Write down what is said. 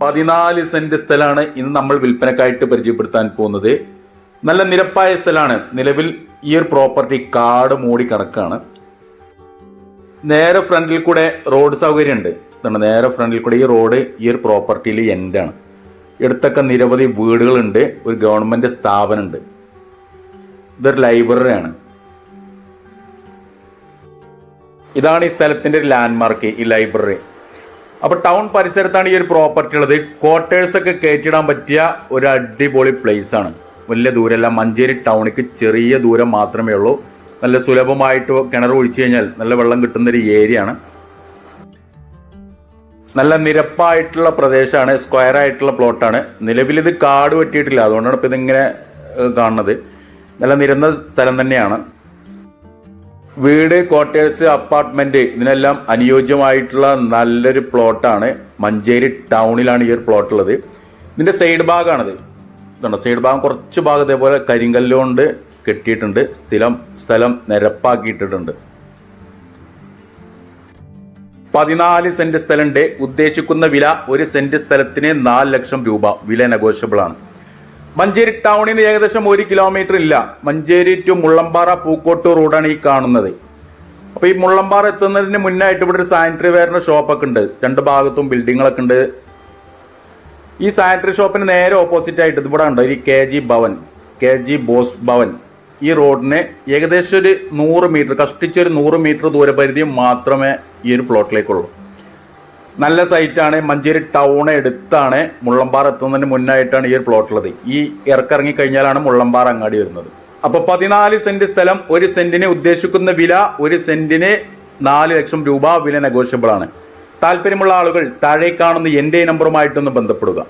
പതിനാല് സെന്റ് സ്ഥലമാണ് ഇന്ന് നമ്മൾ വിൽപ്പനക്കായിട്ട് പരിചയപ്പെടുത്താൻ പോകുന്നത്. നല്ല നിരപ്പായ സ്ഥലമാണ് നിലവിൽ ഈ ഒരു പ്രോപ്പർട്ടി കാട് മൂടി കിടക്കാണ്. നേരെ ഫ്രണ്ടിൽ കൂടെ റോഡ് സൗകര്യം ഉണ്ട് ഇതാണ് നേരെ ഫ്രണ്ടിൽ കൂടെ ഈ റോഡ് ഈ ഒരു പ്രോപ്പർട്ടിയിൽ എൻഡാണ് എടുത്തൊക്കെ നിരവധി വീടുകളുണ്ട്. ഒരു ഗവൺമെന്റ് സ്ഥാപനമുണ്ട്. ഇതൊരു ലൈബ്രറിയാണ് ഇതാണ് ഈ സ്ഥലത്തിന്റെ ഒരു ലാൻഡ്മാർക്ക് ഈ ലൈബ്രറി അപ്പൊ ടൗൺ പരിസരത്താണ് ഈ ഒരു പ്രോപ്പർട്ടി ഉള്ളത്. ക്വാർട്ടേഴ്സ് ഒക്കെ കയറ്റിടാൻ പറ്റിയ ഒരു അടിപൊളി പ്ലേസ് ആണ്. വലിയ ദൂരമല്ല മഞ്ചേരി ടൗണിക്ക് ചെറിയ ദൂരം മാത്രമേ ഉള്ളൂ. നല്ല സുലഭമായിട്ട് കിണർ ഒഴിച്ചു കഴിഞ്ഞാൽ നല്ല വെള്ളം കിട്ടുന്ന ഒരു ഏരിയ ആണ്. നല്ല നിരപ്പായിട്ടുള്ള പ്രദേശമാണ്. സ്ക്വയർ ആയിട്ടുള്ള പ്ലോട്ടാണ് നിലവിൽ ഇത് കാട് വെട്ടിയിട്ടില്ല. അതുകൊണ്ടാണ് ഇപ്പം ഇതിങ്ങനെ കാണുന്നത്. നല്ല നിരന്ന സ്ഥലം തന്നെയാണ്. വീട് ക്വാർട്ടേഴ്സ് അപ്പാർട്ട്മെന്റ് ഇതിനെല്ലാം അനുയോജ്യമായിട്ടുള്ള നല്ലൊരു പ്ലോട്ടാണ് മഞ്ചേരി ടൗണിലാണ് ഈ ഒരു പ്ലോട്ട് ഉള്ളത്. ഇതിന്റെ സൈഡ് ഭാഗമാണിത് കണ്ടോ സൈഡ് ഭാഗം കുറച്ച് ഭാഗം ഇതേപോലെ കരിങ്കല്ലുകൊണ്ട് കെട്ടിയിട്ടുണ്ട്. സ്ഥലം സ്ഥലം നിരപ്പാക്കിയിട്ടിട്ടുണ്ട്. പതിനാല് സെന്റ് സ്ഥലമുണ്ട് ഉദ്ദേശിക്കുന്ന വില ഒരു സെന്റ് സ്ഥലത്തിന് നാല് ലക്ഷം രൂപ. വില നെഗോഷ്യബിൾ ആണ്. മഞ്ചേരി ടൗണിൽ നിന്ന് ഏകദേശം ഒരു കിലോമീറ്റർ ഇല്ല. മഞ്ചേരി ടു മുള്ളമ്പാറ പൂക്കോട്ട് റോഡാണ് ഈ കാണുന്നത്. അപ്പോൾ ഈ മുള്ളമ്പാറ എത്തുന്നതിന് മുന്നായിട്ട് ഇവിടെ ഒരു സാനിറ്ററി വെയറിന്റെ ഷോപ്പൊക്കെ ഉണ്ട്. രണ്ട് ഭാഗത്തും ബിൽഡിങ്ങുകളൊക്കെ ഉണ്ട്. ഈ സാനിറ്ററി ഷോപ്പിന് നേരെ ഓപ്പോസിറ്റ് ആയിട്ട് ഇവിടെ ഉണ്ട് ഒരു K G Bhavan K G Bose Bhavan. ഈ റോഡിന് ഏകദേശം ഒരു നൂറ് മീറ്റർ കഷ്ടിച്ചൊരു നൂറ് മീറ്റർ ദൂരപരിധി മാത്രമേ ഈ ഒരു പ്ലോട്ടിലേക്കുള്ളൂ നല്ല സൈറ്റാണ് മഞ്ചേരി ടൗൺ എടുത്താണ് മുള്ളമ്പാറ എത്തുന്നതിന് മുന്നായിട്ടാണ് ഈ ഒരു പ്ലോട്ട് ഉള്ളത്. ഈ ഇറക്കിറങ്ങി കഴിഞ്ഞാലാണ് മുള്ളമ്പാറ അങ്ങാടി വരുന്നത്. അപ്പോൾ പതിനാല് സെന്റ് സ്ഥലം ഒരു സെന്റിന് ഉദ്ദേശിക്കുന്ന വില ഒരു സെന്റിന് നാല് ലക്ഷം രൂപ വില നെഗോഷ്യബിൾ ആണ്. താല്പര്യമുള്ള ആളുകൾ താഴെ കാണുന്ന എന്റെ നമ്പറുമായിട്ടൊന്ന് ബന്ധപ്പെടുക.